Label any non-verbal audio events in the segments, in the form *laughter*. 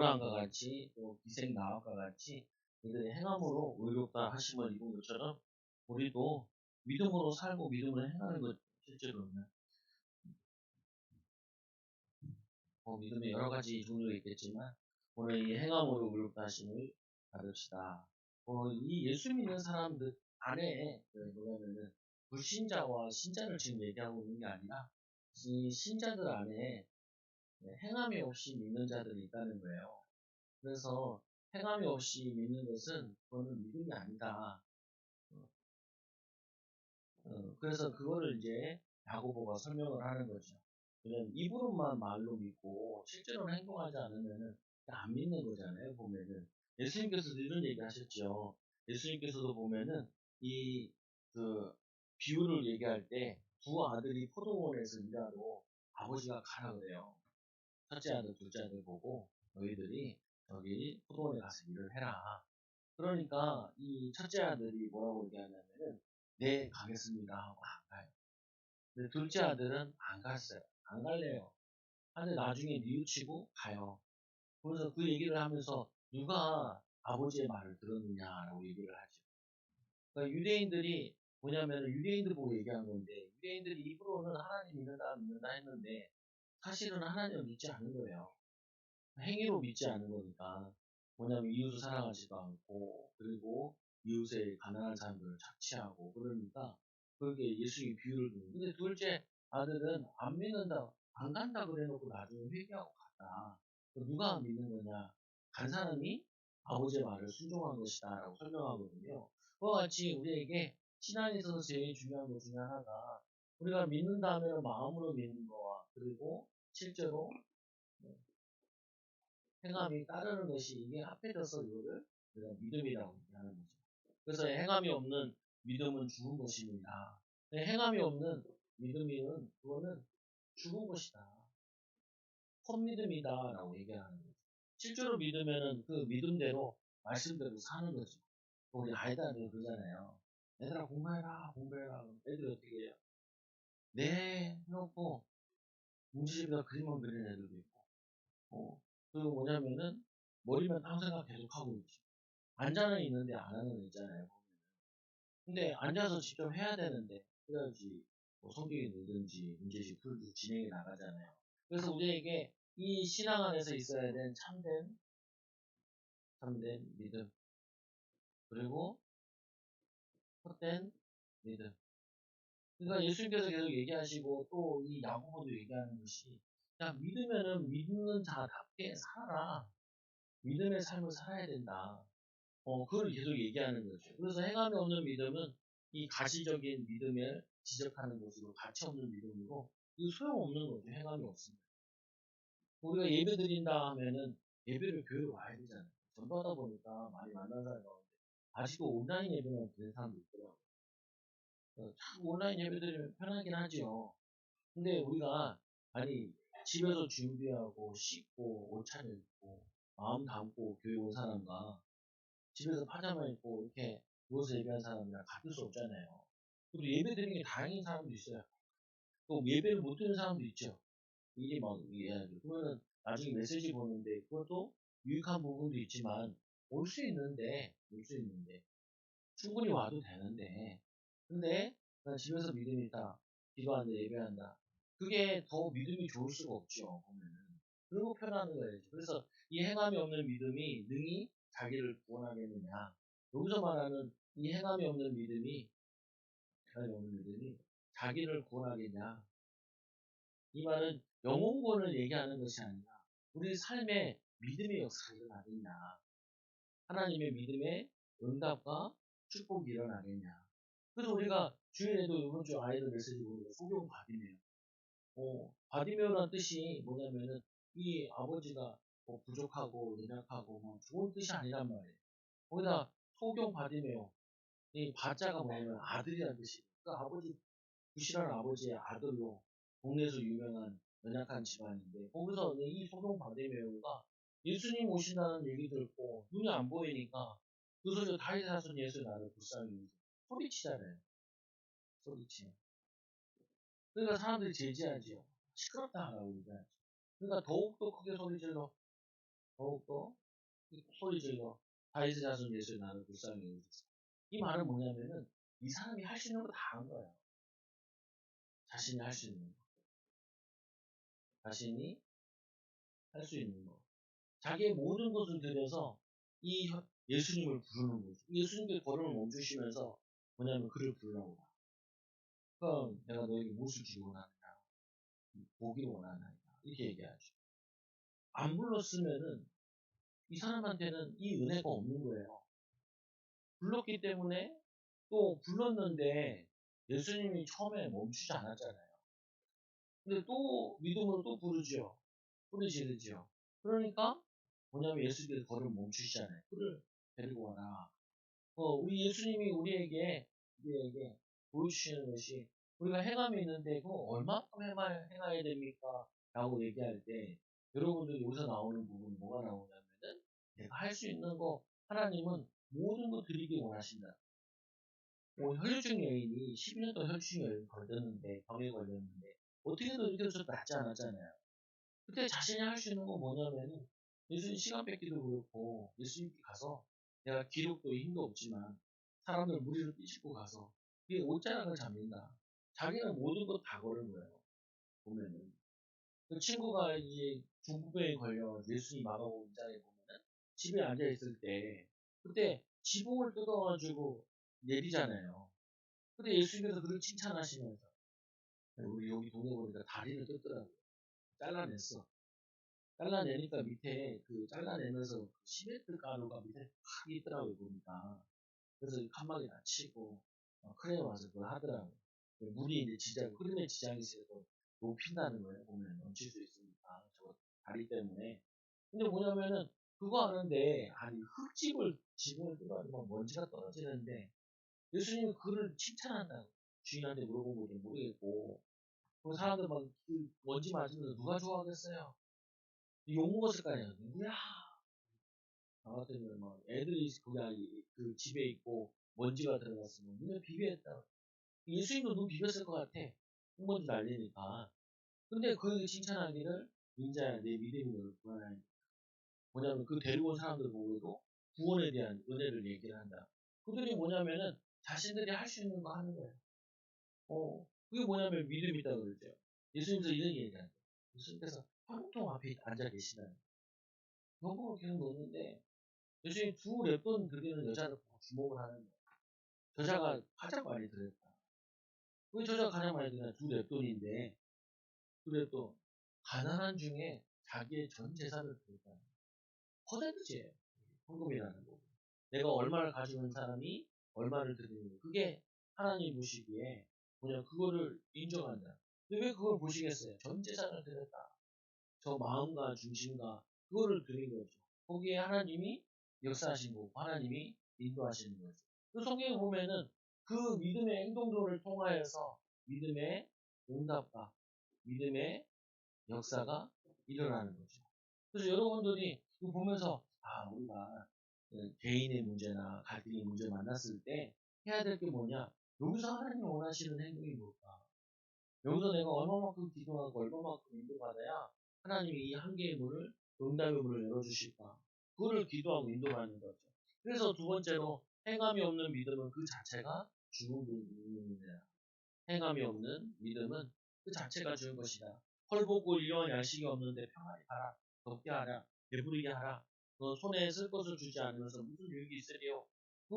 고난과 같이 또 기생 나와 같이 이들의 행함으로 의롭다 하심을 입은 것처럼 우리도 믿음으로 살고 믿음을 행하는 것 실제로는 뭐 믿음의 여러 가지 종류가 있겠지만 오늘 이 행함으로 의롭다 하심을 받읍시다. 어, 이 예수 믿는 사람들 안에 그 뭐냐면은 불신자와 신자를 지금 얘기하고 있는 게 아니라 이 신자들 안에 행함이 없이 믿는 자들이 있다는 거예요. 그래서 행함이 없이 믿는 것은 그거는 믿음이 아니다. 어, 그래서 그거를 이제 야고보가 설명을 하는 거죠. 왜냐면 입으로만 말로 믿고 실제로는 행동하지 않으면은 안 믿는 거잖아요. 보면은 예수님께서도 이런 얘기 하셨죠. 예수님께서도 보면은 이 그 비유를 얘기할 때 두 아들이 포도원에서 일하러 아버지가 가라 그래요. 첫째 아들, 둘째 아들 보고 너희들이 저기 포도원에 가서 일을 해라. 그러니까 이 첫째 아들이 뭐라고 얘기하냐면은 네 가겠습니다 하고 안 가요. 근데 둘째 아들은 안 갔어요. 안 갈래요. 근데 나중에 뉘우치고 가요. 그래서 그 얘기를 하면서 누가 아버지의 말을 들었느냐라고 얘기를 하죠. 그러니까 유대인들이 뭐냐면 유대인들 보고 얘기한 건데 유대인들이 입으로는 하나님 믿는다 믿는다 했는데 사실은 하나님을 믿지 않는 거예요. 행위로 믿지 않는 거니까. 뭐냐면 이웃을 사랑하지도 않고 그리고 이웃의 가난한 사람들을 착취하고 그러니까 그게 예수의 비유를 두는 근데 둘째 아들은 안 믿는다 안 간다 그래놓고 나중에 회개하고 갔다. 누가 안 믿는 거냐? 간 사람이 아버지의 말을 순종한 것이다 라고 설명하거든요. 그와 같이 우리에게 신앙에 있어서 제일 중요한 것 중에 하나가 우리가 믿는다 하면 마음으로 믿는 거와 그리고 실제로 행함이 따르는 것이 이게 합해져서 이거를 우리가 믿음이라고 하는 거죠. 그래서 행함이 없는 믿음은 죽은 것입니다. 행함이 없는 믿음이는 그거는 죽은 것이다. 헛믿음이다 라고 얘기하는 거죠. 실제로 믿으면은 그 믿음대로 말씀대로 사는 거죠. 우리 아이들한테 그러잖아요. 얘들아 공부해라 공부해라 애들이 어떻게 해요? 네 해놓고 문제집에다 그림만 그리는 애들도 있고 어, 그 뭐냐면은 머리만 딴 생각 계속 하고 있지. 앉아는 있는데 안 하는 애 있잖아요. 보면은. 근데 앉아서 직접 해야 되는데 그래야지 뭐 성격이 늘든지 문제집 풀고 진행이 나가잖아요. 그래서 우리에게 이 신앙 안에서 있어야 되는 참된 참된 믿음 그리고 헛된 믿음. 그러니까 예수님께서 계속 얘기하시고 또 이 야고보도 얘기하는 것이 야 믿으면은 믿는 자답게 살아라. 믿음의 삶을 살아야 된다. 어, 그걸 계속 얘기하는 거죠. 그래서 행함이 없는 믿음은 이 가시적인 믿음을 지적하는 것으로 가치 없는 믿음으로 이 소용없는 거죠. 행함이 없습니다. 우리가 예배 드린다 하면은 예배를 교회로 와야 되잖아요. 전도하다 보니까 많이 만난 사람이 가운데 아직도 온라인 예배만 드는 사람도 있더라고요. 어, 참 온라인 예배 드리면 편하긴 하죠. 근데 우리가 아니 집에서 준비하고 씻고 옷 차려입고 마음 담고 교회 온 사람과 집에서 파자마 입고 이렇게 누워서 예배한 사람이랑 같을 수 없잖아요. 그리고 예배 드리는 게 다행인 사람도 있어요. 또 예배를 못 드는 사람도 있죠. 이게 막 이해하죠. 그러면 나중에 메시지 보는데 그것도 유익한 부분도 있지만 올 수 있는데 올 수 있는데 충분히 와도 되는데 근데 난 집에서 믿음이 있다 기도한다 예배한다 그게 더 믿음이 좋을 수가 없죠 보면은 그리고 편하는 거예요. 그래서 이 행함이 없는 믿음이 능히 자기를 구원하겠느냐 여기서 말하는 이 행함이 없는 믿음이 행함이 없는 믿음이 자기를 구원하겠냐 이 말은 영혼권을 얘기하는 것이 아니라 우리 삶에 믿음의 역사가 일어나겠냐. 하나님의 믿음의 응답과 축복이 일어나겠냐. 그래서 우리가 주일에도 이번 주 아이들 메시지 보니까 소경 바디메요. 어, 바디메오라는 뜻이 뭐냐면은 이 아버지가 뭐 부족하고 연약하고 뭐 좋은 뜻이 아니란 말이에요. 거기다 소경 바디메오. 이 바자가 뭐냐면 아들이라는 뜻이에요. 그러니까 아버지 부실한 아버지의 아들로 동네에서 유명한 연약한 집안인데 거기서 이 소동 바데메오가 예수님 오신다는 얘기 듣고 눈이 안 보이니까 그 소리가 다윗 사손 예수 나를 불쌍히 소리치잖아요. 소리치. 그러니까 사람들이 제지하지요. 시끄럽다 하라고 얘기하죠. 그러니까 더욱더 크게 소리 질러. 더욱더 소리 질러 다윗의 자손 예수의 나를 불쌍히 여기소서. 이 말은 뭐냐면은 이 사람이 할 수 있는 거 다 한 거야. 자신이 할 수 있는 거. 자신이 할 수 있는 거. 자기의 모든 것을 들여서 이 예수님을 부르는 거죠. 예수님께 걸음을 멈추시면서 뭐냐면 그를 부르라고. 그럼 내가 너에게 무엇을 주기 원하느냐. 보기 원하느냐. 이렇게 얘기하죠. 안 불렀으면은 이 사람한테는 이 은혜가 없는 거예요. 불렀기 때문에 또 불렀는데 예수님이 처음에 멈추지 않았잖아요. 근데 또 믿음으로 또 부르죠. 부르시르죠. 그러니까 뭐냐면 예수님께서 걸음 멈추시잖아요. 그를 데리고 와라. 어, 우리 예수님이 우리에게 우리에게 보여주시는 것이 우리가 행함이 있는데 그거 얼마큼 행해야 됩니까? 라고 얘기할 때 여러분들이 여기서 나오는 부분이 뭐가 나오냐면은 내가 할 수 있는 거 하나님은 모든 거 드리기 원하신다. 뭐 혈류증 여인이 12년 동안 혈류증 여인 걸렸는데 병에 걸렸는데 어떻게든 해서 낫지 않았잖아요. 그때 자신이 할 수 있는 건 뭐냐면은 예수님 시간 뺏기도 그렇고 예수님께 가서 내가 기록도 힘도 없지만 사람들 무리를 삐집고 가서 그게 옷자락을 잡는다. 자기는 모든 것 다 걸은 거예요. 보면은 그 친구가 이제 중국병에 걸려 예수님 막아보고 있자에 보면은 집에 앉아 있을 때 그때 지붕을 뜯어가지고 내리잖아요. 근데 예수님께서 그를 칭찬하시면서 우리 여기 동네 보니까 다리를 뜯더라고요. 잘라냈어. 잘라내니까 밑에 그 잘라내면서 그 시멘트 가루가 밑에 팍 있더라고요 보니까. 그래서 칸막이 다 치고 어, 크레인 와서 그걸 하더라고요. 물이 이제 지장, 흐름의 지장이 있어서 높인다는 거예요. 보면 넘칠 수 있으니까 저 다리 때문에. 근데 뭐냐면은 그거 하는데 아니 흙집을 지붕을 뚫어가지고 먼지가 떨어지는데 예수님이 그를 칭찬한다고 주인한테 물어본 건지 모르겠고 그 사람들 막 그 먼지 맞으면서 누가 좋아하겠어요? 욕 먹었을 거 아니야. 누구야? 나 같으면 막 애들이 거기 그 집에 있고 먼지가 들어갔으면 눈에 비벼했다. 예수님도 눈 비볐을 것 같아. 흙먼지 날리니까. 근데 그 칭찬하기를 인자야 내 믿음이 너를 구원하니 뭐냐면 그 데리고 온 사람들 보고도 구원에 대한 은혜를 얘기를 한다. 그들이 뭐냐면은 자신들이 할 수 있는 거 하는 거예요. 어, 그게 뭐냐면 믿음이다 그러죠. 예수님께서 이런 거예요. 예수님께서 화통통 앞에 앉아 계시다는 거예요. 계속 노는데 예수님 두 랩돈 드리는 여자를 주목을 하는 거예요. 저자가 가장 많이 들었다. 그 저자가 가장 많이 들었다. 두 랩돈인데 두 랩돈 가난한 중에 자기의 전 재산을 드렸다. 퍼센트제예요. 헌금이라는 거. 내가 얼마를 가지고 있는 사람이 얼마를 드리는 거. 그게 하나님 보시기에 뭐냐 그거를 인정한다. 근데 왜 그걸 보시겠어요? 전 재산을 드렸다. 저 마음과 중심과 그거를 드린 거죠. 거기에 하나님이 역사하신 거고 하나님이 인도하시는 거죠. 그 성경에 보면은 그 믿음의 행동들을 통하여서 믿음의 응답과 믿음의 역사가 일어나는 거죠. 그래서 여러분들이 이거 보면서 아 우리가 그 개인의 문제나 갈등의 문제 만났을 때 해야 될 게 뭐냐? 여기서 하나님이 원하시는 행동이 뭘까? 여기서 내가 얼마만큼 기도하고 얼마만큼 인도받아야 하나님이 이 한계의 문을 응답의 문을 열어주실까? 그거를 기도하고 인도하는 거죠. 그래서 두 번째로 행함이 없는 믿음은 그 자체가 죽은 믿음이다. 행함이 없는 믿음은 그 자체가 죽은 것이다. 헐벗고 일용할 양식이 없는데 평안히 가라. 덥게 하라. 배부르게 하라. 너 손에 쓸 것을 주지 않으면서 무슨 유익이 있으리요? 그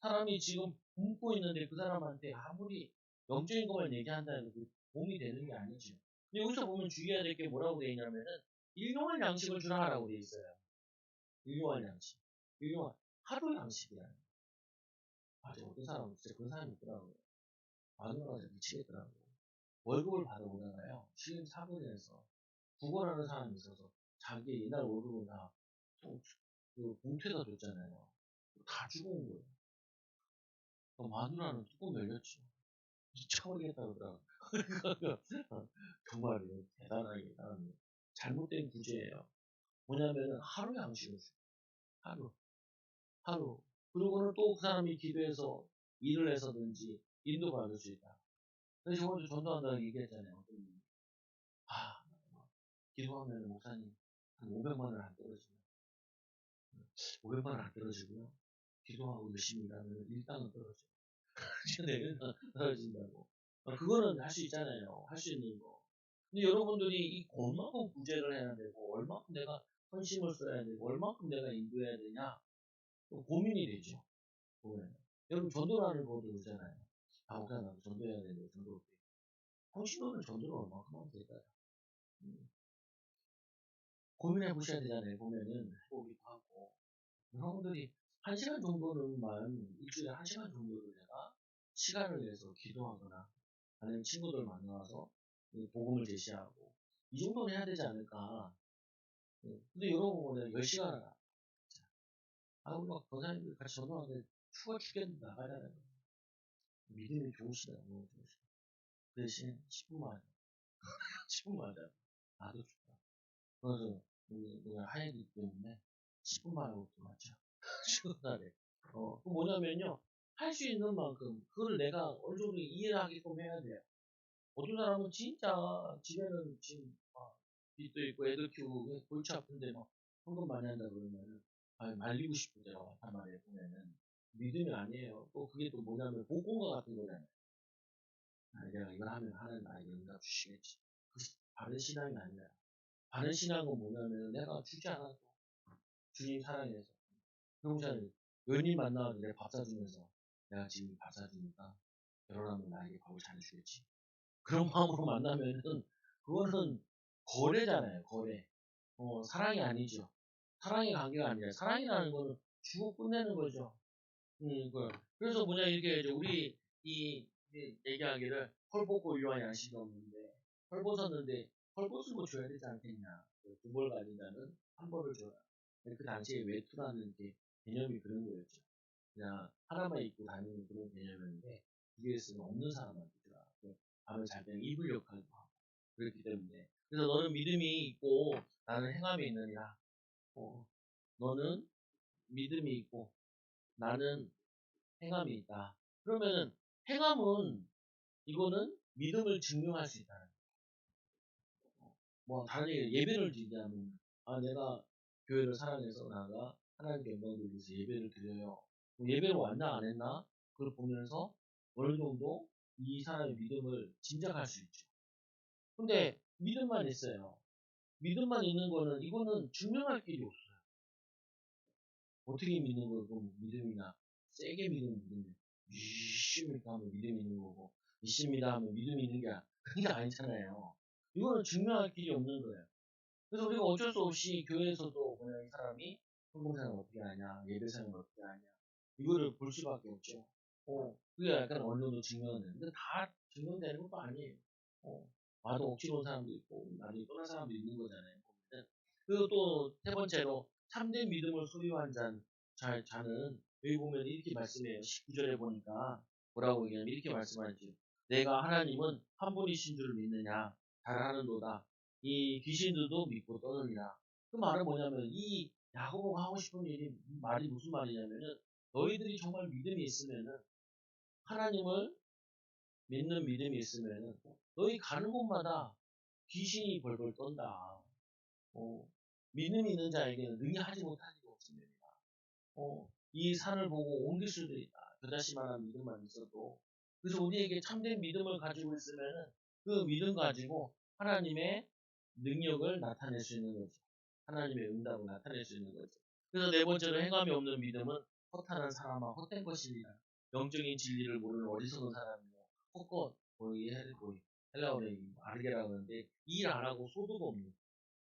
사람이 지금 굶고 있는데 그 사람한테 아무리 영적인 것만 얘기한다는 그 도움이 되는 게 아니죠. 근데 여기서 보면 주의해야 될 게 뭐라고 되어 있냐면은 일용할 양식을 주라라고 되어 있어요. 일용할 양식. 일용할 하루 양식이라는 거. 맞아 어떤 사람은 진짜 그런 사람이 있더라고요. 마누라가 미치겠더라고요. 월급을 받아오다가요. 지금 사고에서 구걸하는 사람이 있어서 자기 옛날 월급을 다, 그, 봉투에다 줬잖아요. 다 주고 온 거예요. 그 마누라는 뚜껑 열렸죠. 미쳐버리겠다 그러더라고요. 정말요. 대단하게 대단해요. 잘못된 구제예요. 뭐냐면은 하루 양식을 줘. 하루. 하루. 그리고는 또 그 사람이 기도해서 일을 해서든지 인도받을 수 있다. 그래서 저번주 전도한다고 얘기했잖아요. 아, 기도하면 목사님 한 500만 원안 떨어지면 500만 원안 떨어지고요. 기도하고 열심히 일하면 일당은 떨어져. 내면 떨어진다고. 어, 그거는 할 수 있잖아요. 할 수 있는 거. 근데 여러분들이 이 얼마큼 구제를 해야 되고, 얼마큼 내가 헌신을 써야 되고, 얼마큼 내가 인도해야 되냐, 고민이 되죠. 보면. 여러분, 전도라는 거 들으잖아요. 아, 목사 나도 전도해야 되는데, 전도. 헌신도는 전도를 얼마큼 하면 될까요? 음. 고민해 보셔야 되잖아요. 보면은, 해보기도 하고. 여러분들이 한 시간 정도는만, 일주일에 한 시간 정도를 내가 시간을 내서 기도하거나, 아니면 친구들 만나서 복음을 제시하고, 이 정도는 해야 되지 않을까. 예. 근데 여러분은 10시간을 안 아, 우리 막 권사님들 같이 전화하는데 추가 죽겠는데 나가잖아요. 믿음이 좋으시다, 너무 좋으시다. 그 대신 10분만 하자. 10분만 하자. 나도 좋다. 그래서, 우리, 우리 하얘기 때문에 10분만 하고 들어왔죠. 시간에. 어, 그 뭐냐면요. 할 수 있는 만큼, 그거를 내가 어느 정도 이해를 하게끔 해야 돼요. 어떤 사람은 진짜 집에는 지금 막 빚도 있고 애들 키우고 골치 아픈데 막 헌금 많이 한다 그러면은 아, 말리고 제가 왔단 말이에요 보면은 믿음이 아니에요. 또 그게 또 뭐냐면 복음과 같은 거잖아요. 아, 내가 이걸 하면 하나님 나에게 응답 주시겠지. 그 바른 신앙이 아니라 바른 신앙은 뭐냐면 내가 주지 않아도 주님 사랑해서 평소에 연인 만나서 내가 밥 사주면서 내가 지금 밥 사주니까 결혼하면 나에게 밥을 잘해주겠지. 그런 *laughs* 마음으로 만나면은 그거는 거래잖아요. 거래. 어, 사랑이 아니죠. 사랑의 관계가 아니라 사랑이라는 거는 주고 끝내는 거죠. 음, 그 그래서 뭐냐 이렇게 이제 우리 이, 이 얘기하기를 헐벗고 유한 양식이 없는데 헐벗었는데 헐벗은 거 줘야 되지 않겠냐. 그 두벌 가진 자는 한 벌을 줘라. 그 당시에 외투라는 게 개념이 그런 거였죠. 그냥 하나만 입고 다니는 그런 개념이었는데 주위에서는 없는 사람한테 주라. 밤을 잘 때는 이불 역할도 하고 그렇기 때문에 그래서 너는 믿음이 있고 나는 행함이 있느니라. 어, 너는 믿음이 있고 나는 행함이 있다. 그러면은 행함은 이거는 믿음을 증명할 수 있다는 거예요. 뭐 다른 얘기 예배를 드리자면 아 내가 교회를 사랑해서 나가 하나님께 영광 돌리면서 예배를 드려요. 뭐 예배를 왔나 안 했나 그걸 보면서 어느 정도 이 사람의 믿음을 짐작할 수 있죠. 근데 믿음만 있어요. 믿음만 있는 거는 이거는 증명할 길이 없어요. 어떻게 믿는 거예요? 그럼 믿음이나 세게 믿는 믿음이 믿습니까 하면 믿음 있는 거고 믿습니다 하면 믿음 있는 게 그게 아니잖아요. 이거는 증명할 길이 없는 거예요. 그래서 우리가 어쩔 수 없이 교회에서도 그냥 이 사람이 성공사는 어떻게 하냐, 예배사는 어떻게 하냐 이거를 볼 수밖에 없죠. 어, 그게 약간 어느 정도 증명은 근데 다 증명되는 것도 아니에요. 어, 와도 억지로 온 사람도 있고, 나중에 떠난 사람도 있는 거잖아요. 그리고 또 세 번째로, 참된 믿음을 소유한 자, 자, 자는, 여기 보면 이렇게 말씀해요. 19절에 보니까, 뭐라고 얘기하면 이렇게 말씀하죠. 내가 하나님은 한 분이신 줄 믿느냐, 잘하는도다. 이 귀신들도 믿고 떠느니라. 그 말은 뭐냐면, 이 야고보가 하고 싶은 일이, 말이 무슨 말이냐면은, 너희들이 정말 믿음이 있으면은, 하나님을 믿는 믿음이 있으면 너희 가는 곳마다 귀신이 벌벌 떤다. 어, 믿음이 있는 자에게는 능히 하지 일이 없습니다. 어, 이 산을 보고 옮길 수도 있다. 그다시만한 믿음만 있어도. 그래서 우리에게 참된 믿음을 가지고 있으면 그 믿음 가지고 하나님의 능력을 나타낼 수 있는 거죠. 하나님의 응답을 나타낼 수 있는 거죠. 그래서 네 번째로 행함이 없는 믿음은 허탄한 사람아 헛된 것이니라. 영적인 진리를 모르는 어리석은 사람이고 헛것 거의 헬라어의 아르게라고 하는데 일 안 하고 소득 없는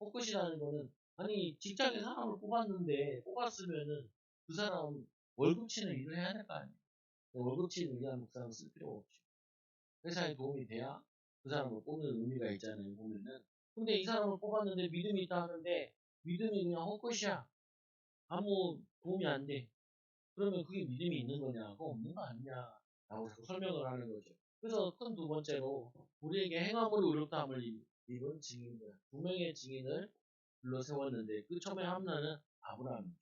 헛것이라는 거는 아니 직장에 사람을 뽑았는데 뽑았으면은 그 사람 월급치는 일을 해야 될 거 아니에요. 월급치는 위한 목사는 쓸 필요가 없죠. 회사에 도움이 돼야 그 사람을 뽑는 의미가 있잖아요. 보면은 근데 이 사람을 뽑았는데 믿음이 있다 하는데 믿음이 그냥 헛것이야. 아무 도움이 안 돼. 그러면 그게 믿음이 있는 거냐? 그거 없는 거 아니냐? 라고 설명을 하는 거죠. 그래서 큰 두 번째로 우리에게 행함으로 의롭다함을 입은 증인들 두 명의 증인을 불러 세웠는데 그 처음에 하나는 아브라함이죠.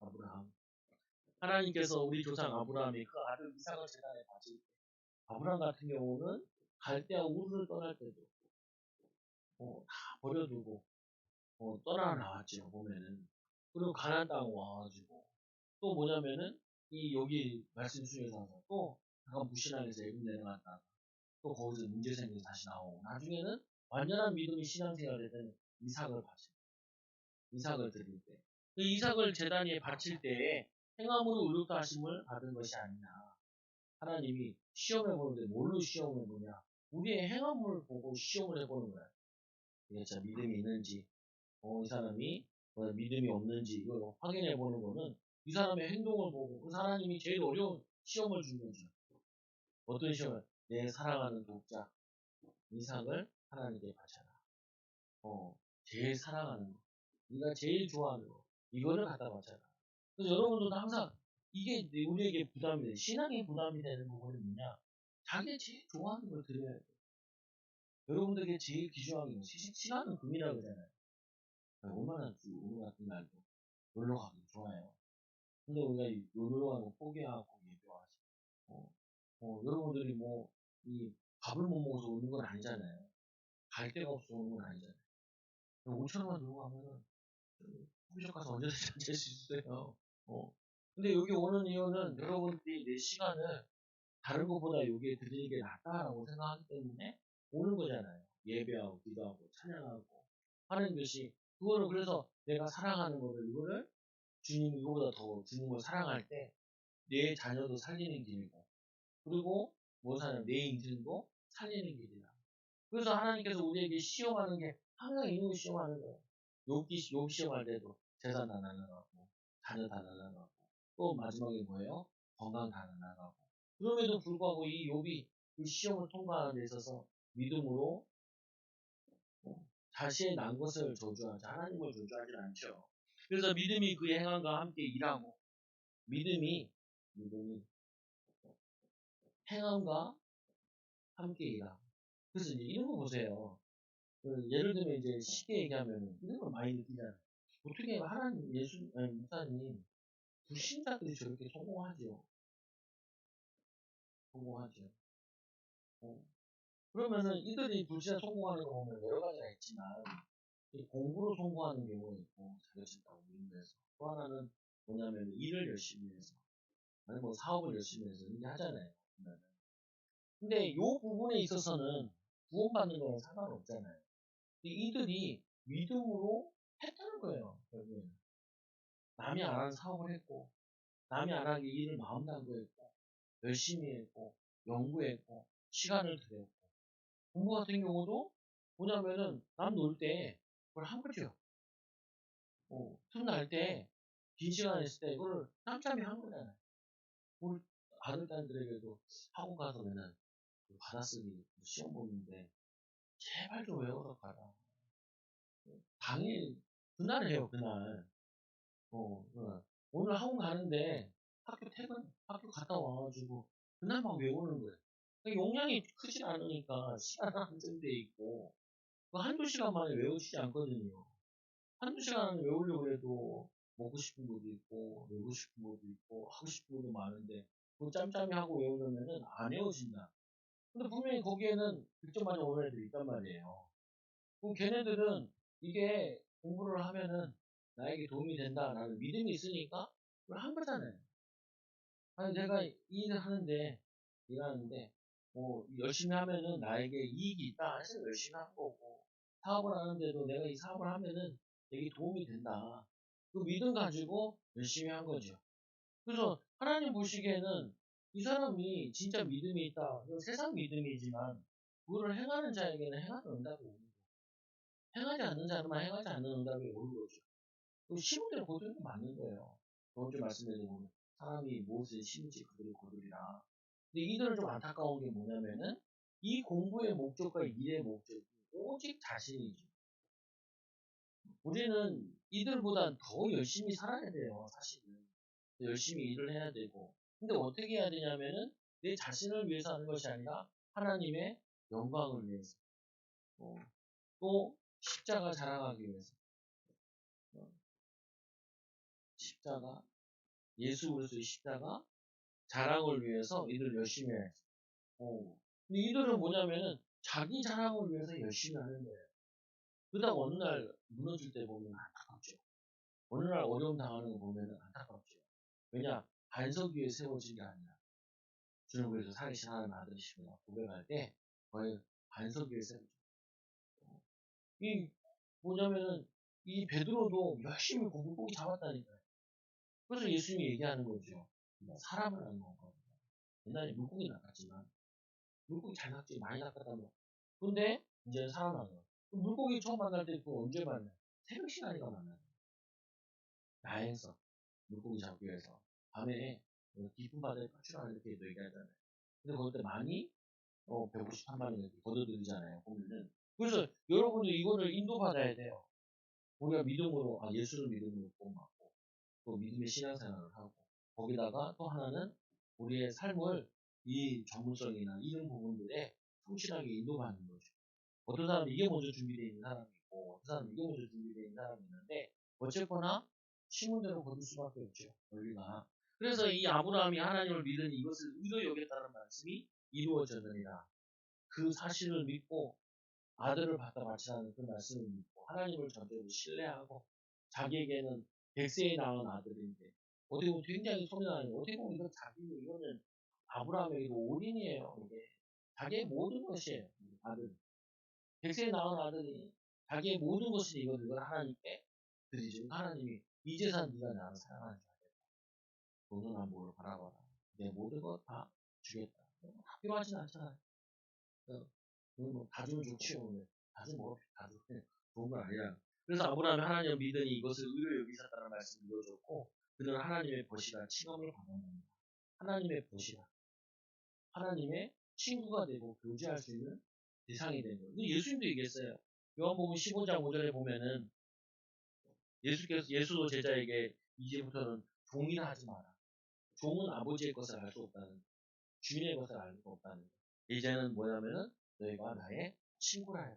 아브라함. 하나님께서 우리 조상 아브라함이 그 아들 이삭을 재단에 바칠 때 아브라함 같은 경우는 갈대와 우르를 떠날 때도 어, 다 버려두고 어, 떠나 나왔죠. 보면은 그리고 가나안 땅 와가지고 또 뭐냐면은 이 여기 말씀 중에서 또 잠깐 무신앙에서 애굽 내려갔다가 또 거기서 문제 생겨서 다시 나오고 나중에는 완전한 믿음이 신앙생활에 대한 이삭을 바칩니다. 이삭을 드릴 때. 그 이삭을 재단에 바칠 때에 행함으로 의롭다 하심을 받은 것이 아니냐. 하나님이 시험해 보는데 뭘로 시험을 보냐. 우리의 행함을 보고 시험을 해보는 거야. 진짜 믿음이 있는지, 어, 이 사람이 어, 믿음이 없는지 이걸 확인해 보는 거는 이 사람의 행동을 보고 그 하나님이 제일 어려운 시험을 준 거죠. 어떤 시험을? 내 사랑하는 독자 이삭을 하나님께 바쳐라. 어, 제일 사랑하는 거. 네가 제일 좋아하는 거. 이거를 갖다 바쳐라. 그래서 여러분들도 항상 이게 우리에게 부담이 돼. 신앙의 부담이 되는 부분이 뭐냐? 자기가 제일 좋아하는 걸 드려야 돼. 여러분들에게 제일 귀중한 게 시간은 금이라 그러잖아요. 얼마나 오늘 같은 날도 놀러 가기 좋아요. 근데 우리가 가는 거 포기하고 예배하지. 어, 어, 여러분들이 뭐, 이 밥을 못 먹어서 오는 건 아니잖아요. 갈 데가 없어서 오는 건 아니잖아요. 5천원 들고 가면은, 커피숍 가서 언제든지 *laughs* 앉을 수 있어요. 어. 근데 여기 오는 이유는 여러분들이 내 시간을 다른 것보다 여기에 드리는 게 낫다라고 생각하기 때문에 오는 거잖아요. 예배하고, 기도하고, 찬양하고 하는 것이 그거를 그래서 내가 사랑하는 거를 이거를 주님 이거보다 더 주님을 사랑할 때 내 자녀도 살리는 길이고 그리고 무엇하냐 내 인생도 살리는 길이다. 그래서 하나님께서 우리에게 시험하는 게 항상 거 시험하는 거예요. 욕기 욕 시험할 때도 재산 다 날라가고 자녀 다 날라가고 또 마지막에 뭐예요? 건강 다 날라가고 그럼에도 불구하고 이 욕이 그 시험을 통과하는 데 있어서 믿음으로 자신의 난 것을 저주하지 하나님을 저주하지 않죠. 그래서 믿음이 그의 행함과 함께 일하고 믿음이 믿음이 행함과 함께 일하고 그래서 이제 이런 거 보세요. 그 예를 들면 이제 쉽게 얘기하면 이런 걸 많이 느끼잖아요. 어떻게 하나님 예수 아니, 목사님 불신자들이 저렇게 성공하죠. 성공하죠. 어. 그러면은 이들이 불신자 성공하는 거 보면 여러 가지가 있지만 공부로 성공하는 경우가 있고 자격증 따고 또 하나는 뭐냐면 일을 열심히 해서 아니 뭐 사업을 열심히 해서 이렇게 하잖아요. 근데 이 부분에 있어서는 구원받는 거랑 상관없잖아요. 이들이 믿음으로 했다는 거예요. 결국에는. 남이 안 하는 사업을 했고 남이 안 하는 일을 마음 담고했고 열심히 했고 연구했고 시간을 들였고 공부 같은 경우도 뭐냐면은 남 놀 때 그걸 한 거죠. 어, 틈날 때, 긴 시간 있을 때 이걸 짬짬이 한 거잖아요. 우리 아들, 딸들에게도 학원 가서 맨날 그 받아쓰기 시험 보는데, 제발 좀 외워서 가라. 당일, 그날 해요, 그날. 어, 어. 오늘 학원 가는데, 학교 퇴근, 학교 갔다 와가지고, 그날 막 외우는 거예요. 그러니까 용량이 크지 않으니까 시간 한정돼 있고, 그 한두 시간 만에 외우시지 않거든요. 한두 시간 외우려고 해도 먹고 싶은 것도 있고, 외우고 싶은 것도 있고, 하고 싶은 것도 많은데, 그 짬짬이 하고 외우려면은 안 외워진다. 근데 분명히 거기에는 1점 만에 오는 애들이 있단 말이에요. 그럼 걔네들은 이게 공부를 하면은 나에게 도움이 된다라는 믿음이 있으니까 그걸 한 거잖아요. 아니, 내가 이 일을 하는데, 일하는데, 뭐, 열심히 하면은 나에게 이익이 있다 해서 열심히 한 거고, 사업을 하는데도 내가 이 사업을 하면은 되게 도움이 된다. 그 믿음 가지고 열심히 한 거죠. 그래서 하나님 보시기에는 이 사람이 진짜 믿음이 있다. 세상 믿음이지만 그거를 행하는 자에게는 행하는 응답이 오는 거예요. 행하지 않는 자는만 행하지 않는 응답이 오는 거죠. 그 심은 대로 거두는 게 맞는 거예요. 저번 주 말씀드린 사람이 무엇을 심는지 그들을 거두리라. 근데 이들은 좀 안타까운 게 뭐냐면은 이 공부의 목적과 일의 목적이 오직 자신이죠. 우리는 이들보다 더 열심히 살아야 돼요, 사실은. 열심히 일을 해야 되고. 근데 어떻게 해야 되냐면은 내 자신을 위해서 하는 것이 아니라 하나님의 영광을 위해서. 어, 또 십자가 자랑하기 위해서. 어, 십자가, 예수 그리스도의 십자가 자랑을 위해서 이들 열심히 해야지. 어. 근데 이들은 뭐냐면은 자기 자랑을 위해서 열심히 하는 거예요. 그러다 어느 날 무너질 때 보면 안타깝죠. 어느 날 어려움 당하는 거 보면 안타깝죠. 왜냐 반석 위에 세워진 게 아니라 그래서 살리신 하나님 아들이시구나 고백할 때 거의 반석 위에 세워져. 이 뭐냐면은 이 베드로도 열심히 그 물고기 잡았다니까요. 그래서 예수님이 얘기하는 거죠. 사람을 하는 거거든요. 옛날에 물고기 낚았지만 물고기 잘 낚지 많이 낚았다면 근데 이제 사람 하는 거. 물고기 처음 만날 때 그거 언제 만나? 새벽 시간이가 만나요. 야행성 물고기 잡기 위해서 밤에 깊은 바다에 빠출하는 이렇게 얘기하잖아요. 근데 거기때 많이 어, 153마리 이렇게 걷어들이잖아요. 보면은 그래서 여러분도 이거를 인도받아야 돼요. 우리가 믿음으로 아 예수를 믿음으로 구원받고 또 믿음의 신앙생활을 하고 거기다가 또 하나는 우리의 삶을 이 전문성이나 이런 부분들에 성실하게 인도받는 거죠. 어떤 사람은 이게 먼저 준비되어 있는 사람이 있고 어떤 사람은 이게 먼저 준비되어 있는 사람이 있는데 어쨌거나 신문대로 거둘 수밖에 없죠. 원리가. 그래서 이 아브라함이 하나님을 믿으니 이것을 의로 여겼다는 말씀이 이루어졌느니라. 그 사실을 믿고 아들을 받다 바치라는 그 말씀을 믿고 하나님을 전적으로 신뢰하고 자기에게는 백세에 낳은 아들인데 어떻게 보면 굉장히 소년아니 어떻게 보면 이건 자기는 이거는 아브라함에게도 올인이에요. 이게 자기의 모든 것이에요. 아들. 백세에 낳은 아들이 자기의 모든 것을 이걸 이걸 하나님께 드리죠. 하나님이 이 재산 네가 나를 사랑하는 줄 알겠다. 너는 안보를 바라봐라. 내 모든 것 다 주겠다. 다 필요하진 않잖아요. 뭐다 주면 좋지요. 다 주면 뭐, 다 주면 좋은 건 아니라. 그래서 아브라함이 하나님을 믿으니 이것을 의로 여기셨다는 말씀을 이어줬고 그는 하나님의 벗이라 칭함을 받았습니다. 하나님의 벗이라. 하나님의 친구가 되고 교제할 수 있는 대상이 된 거예요. 예수님도 얘기했어요. 요한복음 15장 5절에 보면은 예수께서 예수도 제자에게 이제부터는 종이나 하지 마라. 종은 아버지의 것을 알 수 없다는 주인의 것을 알 수 없다는 이제는 뭐냐면은 너희가 나의 친구라 해라.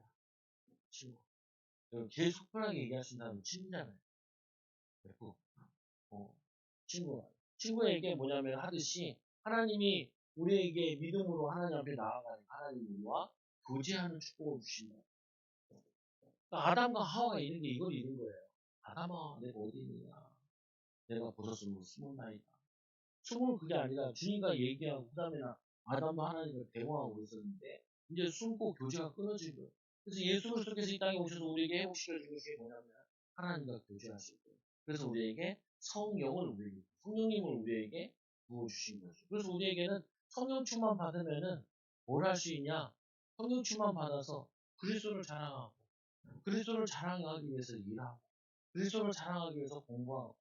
친구. 계속 편하게 얘기하신다면 친구잖아요. 그리고 어, 친구. 친구에게 뭐냐면 하듯이 하나님이 우리에게 믿음으로 하나님 앞에 나아가는 하나님 우리와 교제하는 축복을 주신다. 그러니까 아담과 하와가 있는 게 이걸 잃은 거예요. 아담아, 내가 어디 있느냐? 내가 벗었으면 숨었나이다. 숨은 그게 아니라 주님과 얘기하고, 그 다음에 나 아담과 하나님과 대화하고 있었는데, 이제 숨고 교제가 끊어지고, 그래서 예수 그리스도께서 이 땅에 오셔서 우리에게 회복시켜 주는 게 뭐냐면, 하나님과 교제하실 거예요. 그래서 우리에게 성령을 우리에게, 성령님을 우리에게 부어 주신 거죠. 그래서 우리에게는 성령 충만 받으면은 뭘 할 수 있냐? 성령 충만 받아서 그리스도를 자랑하고, 그리스도를 자랑하기 위해서 일하고, 그리스도를 자랑하기 위해서 공부하고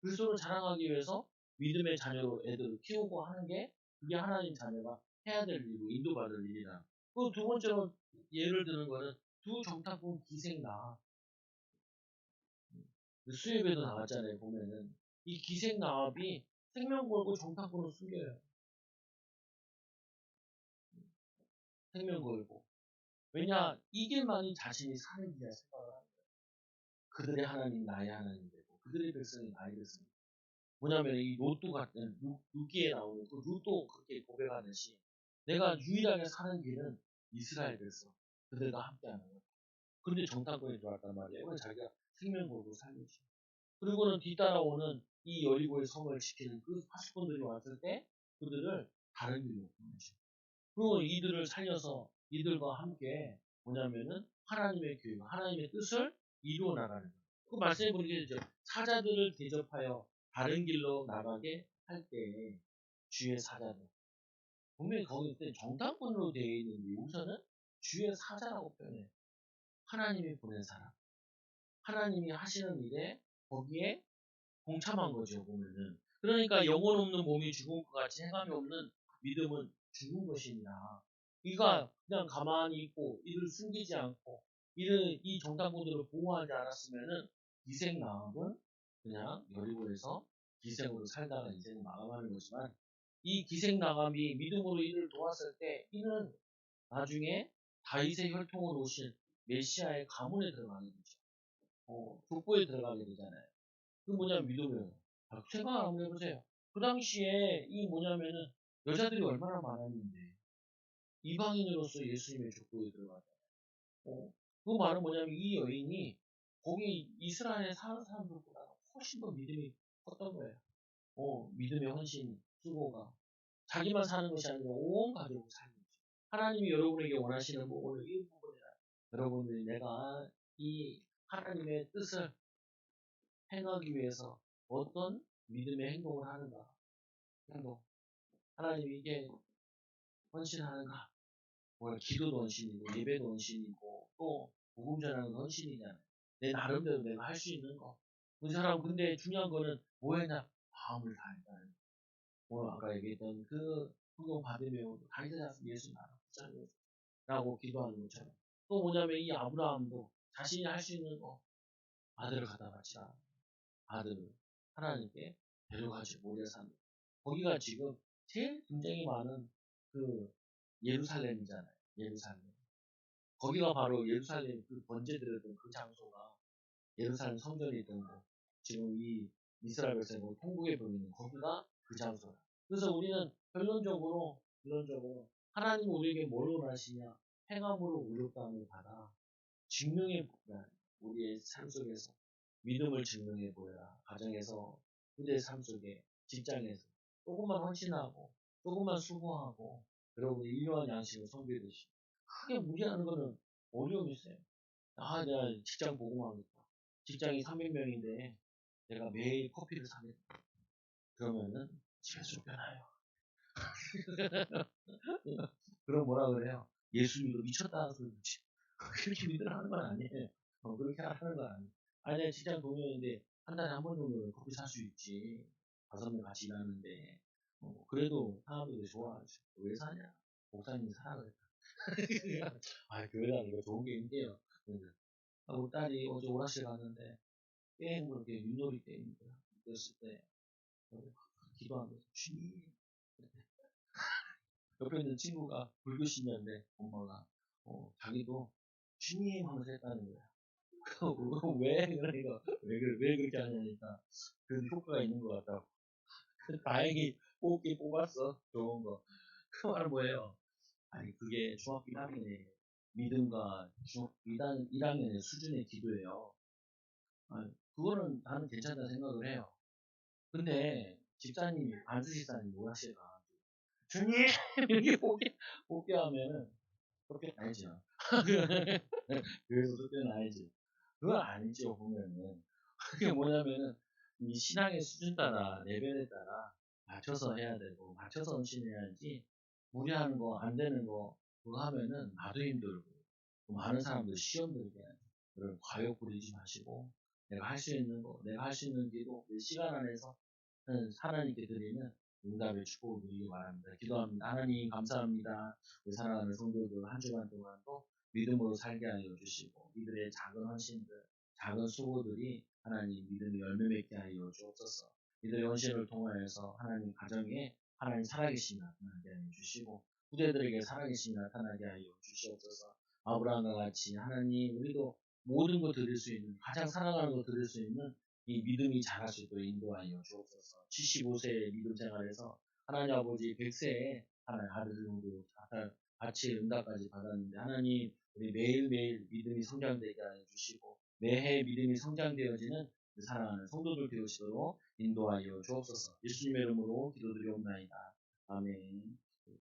그리스도를 자랑하기 위해서 믿음의 자녀로 애들을 키우고 하는 게 그게 하나님 자녀가 해야 될 일이고 인도받을 일이라. 그 두 번째로 예를 드는 거는 두 정탐꾼 기생나 수협에도 나왔잖아요 보면은 이 기생나합이 생명 걸고 정탐꾼을 숨겨요. 생명 걸고. 왜냐 이 길만이 자신이 사는 길이야 생각을 하는 그들의 하나님 나의 하나님 되고 그들의 백성이 나의 백성이 뭐냐면 이 로또 같은 루기에 나오는 그 루또 그렇게 고백하듯이 내가 유일하게 사는 길은 이스라엘 백성 그들과 함께 하는 것. 그런데 정탐꾼이 들어왔단 말이에요. 자기가 생명 걸고 살려지 그리고는 뒤따라오는 이 여리고의 성을 지키는 그 파수꾼들이 왔을 때 그들을 다른 길로 보내죠 그리고 이들을 살려서 이들과 함께 뭐냐면은 하나님의 교육, 하나님의 뜻을 이루어 나가는 거예요. 그 말씀해 보니까 사자들을 대접하여 다른 길로 나가게 할 때 주의 사자들 분명히 거기 때 정당권으로 되어 있는데 여기서는 주의 사자라고 표현해요. 하나님이 보낸 사람. 하나님이 하시는 일에 거기에 동참한 거죠, 보면은. 그러니까 영혼 없는 몸이 죽은 것 같이 행함이 없는 믿음은 죽은 것이니라. 이가 그냥 가만히 있고 이를 숨기지 않고 이를 이 정당군들을 보호하지 않았으면은 기생 마음은 그냥 여리고에서 기생으로 살다가 인생을 마감하는 거지만 이 기생 나감이 믿음으로 이를 도왔을 때 이는 나중에 다윗의 혈통으로 오신 메시아의 가문에 들어가게 되죠. 어, 족보에 들어가게 되잖아요. 그 뭐냐면 믿음이에요. 아, 생각 한번 해보세요. 그 당시에 이 뭐냐면은 여자들이 얼마나 많았는데 이방인으로서 예수님의 족보에 들어가잖아요. 어, 그 말은 뭐냐면 이 여인이 거기 이스라엘에 사는 사람들보다 훨씬 더 믿음이 컸던 거예요. 어, 믿음의 헌신, 수고가. 자기만 사는 것이 아니라 온 가족을 사는 거죠. 하나님이 여러분에게 원하시는 부분을 이 부분이라 여러분들이 내가 이 하나님의 뜻을 행하기 위해서 어떤 믿음의 행동을 하는가. 행동. 하나님이 이게 헌신하는가. 뭐 기도도 헌신이고 예배도 헌신이고 또 복음 전하는 헌신이잖아요. 내 나름대로 내가 할 수 있는 거. 그 사람 근데 중요한 거는 뭐였냐? 마음을 다했다는 오늘 아까 얘기했던 그 성경 받으며 다리자 예수 나라 붙잡으 라고 기도하는 것처럼 또 뭐냐면 이 아브라함도 자신이 할 수 있는 거 아들을 갖다 바치라 아들을 하나님께 데려가지 산 거기가 지금 제일 굉장히 많은 그 예루살렘이잖아요 예루살렘. 거기가 바로 예루살렘 그 번제드렸던 그 장소가 예루살렘 성전이 있던 거 지금 이 이스라엘 백성을 통곡에 보이는 거기가 그 장소다. 그래서 우리는 결론적으로 결론적으로 하나님 우리에게 뭘 원하시냐? 행함으로 의롭다함을 받아 증명해 보라 우리의 삶 속에서 믿음을 증명해 보여라 가정에서 그대의 삶 속에 직장에서 조금만 헌신하고 조금만 수고하고 여러분의 일용한 양식을 섬기듯이 크게 무리하는 거는 어려움이 있어요. 아, 내가 직장 보고하겠다. 직장이 300명인데 내가 매일 커피를 사겠다. 그러면은 집에 쫓겨나요. *laughs* 그럼 뭐라 그래요? 예수 믿어 미쳤다 소리지. 그렇게 믿으라 하는 건 아니에요. 어, 그렇게 하는 건 아니에요. 아니, 직장 동료인데 한 달에 한 번 정도는 커피 살 수 있지. 다섯 명 같이 일하는데. 어, 그래도 사람들이 좋아하죠. 왜 사냐? 사라 그랬다. *laughs* 아, 교회라는 거 좋은 게 있네요. 아, 우리 딸이 어제 오락실 갔는데 게임 그렇게 윷놀이 게임 이었을 때 기도하면서 주님 *laughs* 옆에 있는 친구가 불교신자인데 엄마가 어, 자기도 주님 하면서 했다는 거야. *laughs* 왜 그러니까 왜, 왜 그렇게 하냐니까 그 효과가 있는 것 같다고. *laughs* 다행히 뽑기 뽑았어 좋은 거. 그 말은 뭐예요? 아니 그게 중학교 1학년에 믿음과 중 1학, 1학년의 수준의 기도예요. 아니, 그거는 나는 괜찮다 생각을 해요. 근데 집사님이 안수 집사님이 오락실가 주님 *laughs* 이렇게 뽑기 뽑기 하면은 쫓겨나야죠. 그래서 쫓겨나야지. 그건 아니죠 보면은 그게 뭐냐면은 이 신앙의 수준 따라 레벨에 따라 맞춰서 해야 되고 맞춰서 헌신해야지 무리하는 거 안 되는 거 그거 하면은 나도 힘들고 많은 사람들 시험 들게 여러분 과욕 부리지 마시고 내가 할 수 있는 거, 내가 할 수 있는 기도, 그 시간 안에서 하나님께 드리는 응답의 축복을 누리기 바랍니다. 기도합니다. 하나님 감사합니다. 우리 사랑하는 성도들 한 주간 동안도 믿음으로 살게 하여 주시고 이들의 작은 헌신들, 작은 수고들이 하나님 믿음의 열매 맺게 하여 주옵소서. 이들의 헌신을 통하여서 하나님 가정에 하나님 살아계신 나타나게 하여 주시고 후대들에게 살아계신 나타나게 하여 주시옵소서. 아브라함과 같이 하나님 우리도 모든 거 드릴 수 있는 가장 사랑하는 거 드릴 수 있는 이 믿음이 자랄 수 있도록 인도하여 주옵소서. 75세의 믿음 생활에서 하나님 아버지 100세에 하나님 아들들도 같이 응답까지 받았는데 하나님 우리 매일매일 믿음이 성장되게 하여 주시고 매해 믿음이 성장되어지는 그 사랑하는 성도들 되시도록 인도하여 주옵소서. 예수님의 이름으로 기도드리옵나이다. 아멘.